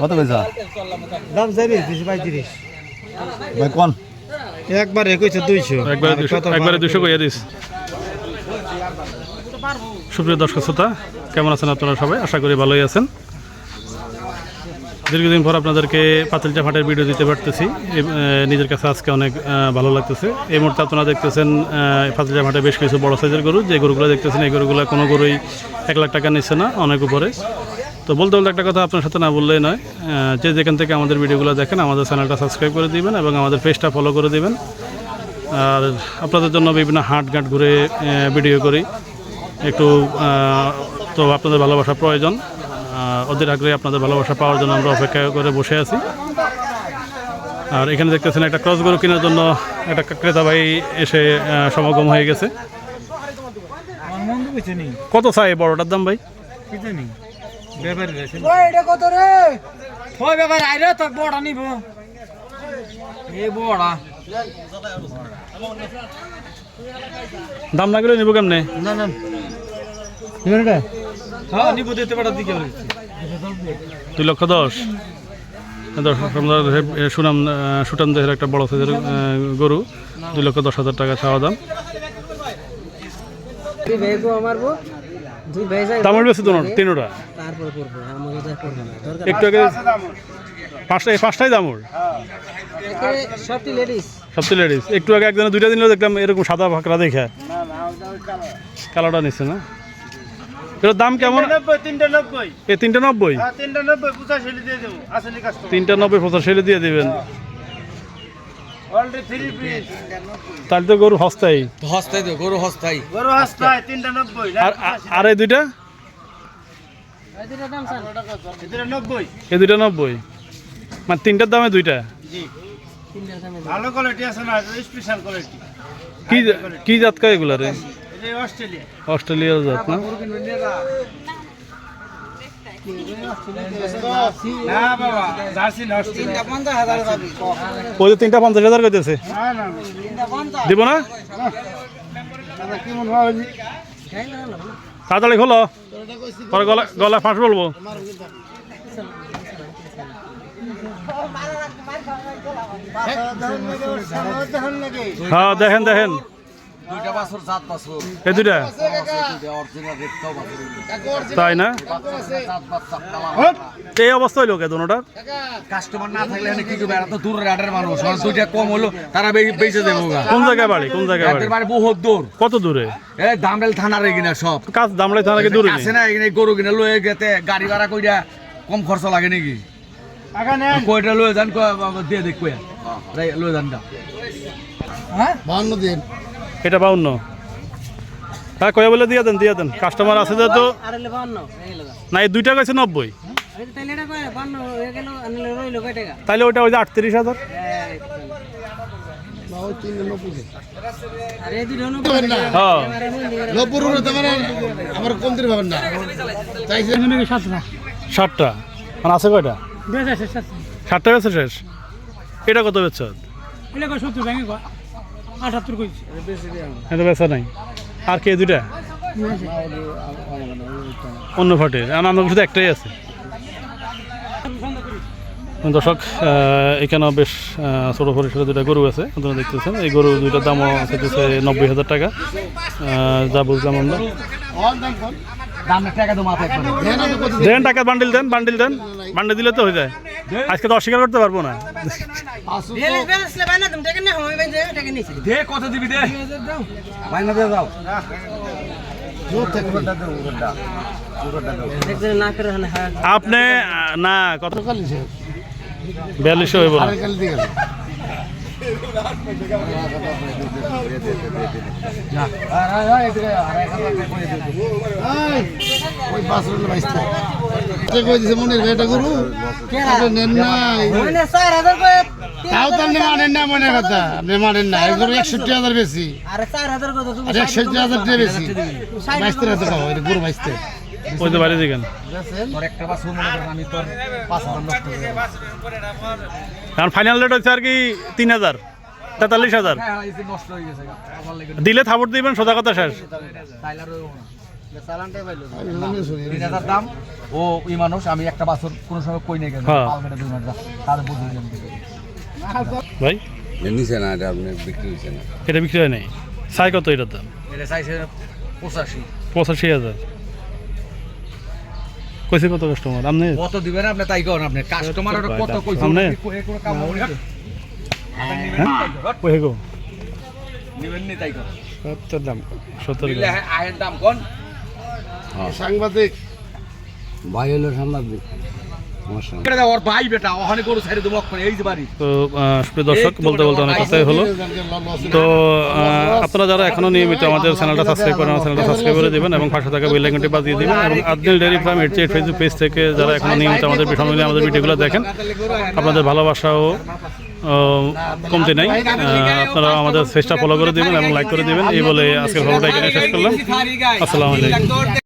কত পয়সা দাম পঁয়ত্রিশ ভাই কোন? একবার দুইশো। একবারে বাড়বে? কইয়া দিস। সুপ্রিয় দর্শক শ্রোতা কেমন আছেন আপনারা সবাই? আশা করি ভালোই আছেন। দীর্ঘদিন পর আপনাদেরকে পাতিলচা ফাটের ভিডিও দিতে পারতেছি। নিজের কাছে আজকে অনেক ভালো লাগতেছে। এই মুহূর্তে আপনারা দেখতেছেন আহ, পাতিলচা ফাটে বেশ কিছু বড় সাইজের গরু। যে গরুগুলো দেখতেছেন এই গরুগুলো কোনো গরুই এক লাখ টাকা নিচ্ছে না অনেক উপরে। তো বলতে বলতে একটা কথা আপনার সাথে না বললেই নয়। যে যেখান থেকে আমাদের ভিডিওগুলো দেখেন আমাদের চ্যানেলটা সাবস্ক্রাইব করে দিবেন এবং আমাদের পেজটা ফলো করে দিবেন। আর আপনাদের জন্য বিভিন্ন হাট ঘাট ঘুরে ভিডিও করি। একটু তো আপনাদের ভালোবাসা প্রয়োজন। অধীর আগ্রহে আপনাদের ভালোবাসা পাওয়ার জন্য আমরা অপেক্ষা করে বসে আছি। আর এখানে দেখতেছেন একটা ক্রস গরু কেনার জন্য একটা ক্রেতা ভাই এসে সমাগম হয়ে গেছে। কত চাই বড়টার দাম ভাই? এটা কত রে? ওই ব্যাপার আইরে তো বড়া নিব। এই বড়া। দাম না গেলে নিব কেমনে? না না। এখানে হ্যাঁ নিবো দিতে পারার দিকে দুই লক্ষ দশ। দর্শক আমরা সুনাম সুটাম দেহের একটা বড় সাইজের গরু। দুই লক্ষ দশ হাজার টাকা চাওয়া দাম। যাই বেশি তিনোটা। তারপর করব আমাকে করব না। দরকার একটু আগে পাঁচটা এই পাঁচটাই দামর? এখানে সবটি লেডিস একটু আগে একদিনে দুইটা দিনও দেখলাম এরকম সাদা দেখে। কালোটা নিচ্ছে না? এটার দাম কেমন? নব্বই তিনটা নব্বই। এ তিনটা নব্বই? হ্যাঁ তিনটা নব্বই পঁচাশি দিয়ে দিবেন। অলরেডি থ্রি পিস তাহলে তো গরু হস্তাই। হস্তাই তো গরু হস্তাই। গরু হাসতায় তিনটা নব্বই আর আর- আর এই দুইটা দাম চান এটা নব্বই এই দুইটা নব্বই মানে তিনটার দামে দুইটা জি তিনটার দামে ভালো কোয়ালিটি আছে না স্পেশাল কোয়ালিটি কি কি জাত কয় এগুলা রে অস্ট্রেলিয়া অস্ট্রেলিয়ার জাত না না বাবা জার্সি না অস্ট্রেলিয়া পঞ্চাশ হাজার দাবি ওই যে তিনটা পঞ্চাশ হাজার কইতেছে না না দিব না কি মনে হয় তাড়াতাড়ি খোলো। পরে গলা গলা ফাঁস বলব। হ্যাঁ দেখেন দেখেন। দুইটা বাছর সাত বাছর। এই দুইটা? অরিজিনাল রেটটাও বাছর। তাই না? এই অবস্থা হইল কে দোনোটার? কাস্টমার না থাকলে এখানে কি করবে? এরা তো দূরের আডের মানুষ। ওরা দুইটা কম হলো তারা বেঁচে দেবো কোন জায়গায় বাড়ি? কোন জায়গায় বাড়ি? বহুত দূর। কত দূরে? এ দামরেল থানার এগিনা সব। কাজ দামলাই থানাকে দূরে নেই? আছে না এখানে গরু কিনে লয়ে গেতে গাড়ি ভাড়া কইরা কম খরচ লাগে নাকি? কয়টা লয়ে যান দিয়ে দেখ কয়া। রাই লয়ে যান এটা বাউন্ন। হ্যাঁ কয়া বলে দিয়ে দেন দিয়ে দেন। কাস্টমার আছে তো না এই দুইটা গেছে নব্বই। তাইলে ওইটা ওই যে আটত্রিশ হাজার। হ্যাঁ। ষাটটা। মানে আছে কয়টা? ষাটটা। বেছে শেষ। এটা কত বেচছ এটা বেচা নাই। আর কে দুইটা? অন্য ফাটে আমার শুধু একটাই আছে। দর্শক এখানেও বেশ ছোট পরিসরে দুটা গরু আছে। আপনারা দেখতেছেন এই গরু দুইটার দামও হচ্ছে নব্বই হাজার টাকা। যা বুঝলাম আমরা। দেন টাকা বান্ডিল দেন বান্ডিল দেন। বান্ডিল দিলে তো হয়ে যায়। আজকে তো অস্বীকার করতে পারব না। দে কত দিবি দে? বাইনা দিয়ে দাও। আপনি না কত? বিয়াল্লিশশো হইব মনের এটা গরু? নেন নাই। 4000 কয় তাও তো আপনি মানেন না মনে কথা আপনি মানেন না এই একষট্টি হাজার বেশি। আরে 4000 কত? তুমি আর একষট্টি হাজার টাকা বেশি। হাজার টাকা এটা গরু বাইশতে ওই তো বাড়ি দিকেন তোর একটা বাস কর আমি তোর 5000 নষ্ট করে কারণ ফাইনাল রেট হচ্ছে আর কি তিন হাজার তেতাল্লিশ হাজার। হ্যাঁ এই যে নষ্ট হয়ে গেছে আমার লাগে দিলে থাপড় দিবেন সোজা কথা শেষ। আমি তিন হাজার দাম। ও ওই মানুষ আমি একটা বাছর কোনো সময় কই তার বুঝে গেলাম ভাই? নিচে না এটা আপনি বিক্রি হয়েছে না। এটা বিক্রি হয় নাই। সাই কত এটার দাম? এটা চাইছে পঁচাশি। পঁচাশি হাজার। কইছে কত কাস্টমার আপনি? কত দিবেন আপনি তাই করেন আপনি? কাস্টমার কত কইছে? আপনি? কই-। কই গো? নিবেন নি তাই করেন সত্তর দাম সত্তর আহের দাম কোন? সাংবাদিক। ভাই হলো সাংবাদিক। তো দর্শক বলতে বলতে অনেক কথাই হলো। তো আপনারা যারা এখনও নিয়মিত আমাদের চ্যানেলটা সাবস্ক্রাইব করেন আমার চ্যানেলটা সাবস্ক্রাইব করে দেবেন এবং পাশে থাকা বেল আইকনটি বাজিয়ে দিবেন এবং আদনিল ডেয়ারি ফার্ম এর চেয়ে ফেসবুক পেজ থেকে যারা এখনও নিয়মিত আমাদের সামনে আমাদের ভিডিওগুলো দেখেন আপনাদের ভালোবাসাও কমতি নাই। আপনারা আমাদের চেষ্টা ফলো করে দিবেন এবং লাইক করে দিবেন। এই বলে আজকের খবরটা এখানে শেষ করলাম। আসসালামু আলাইকুম।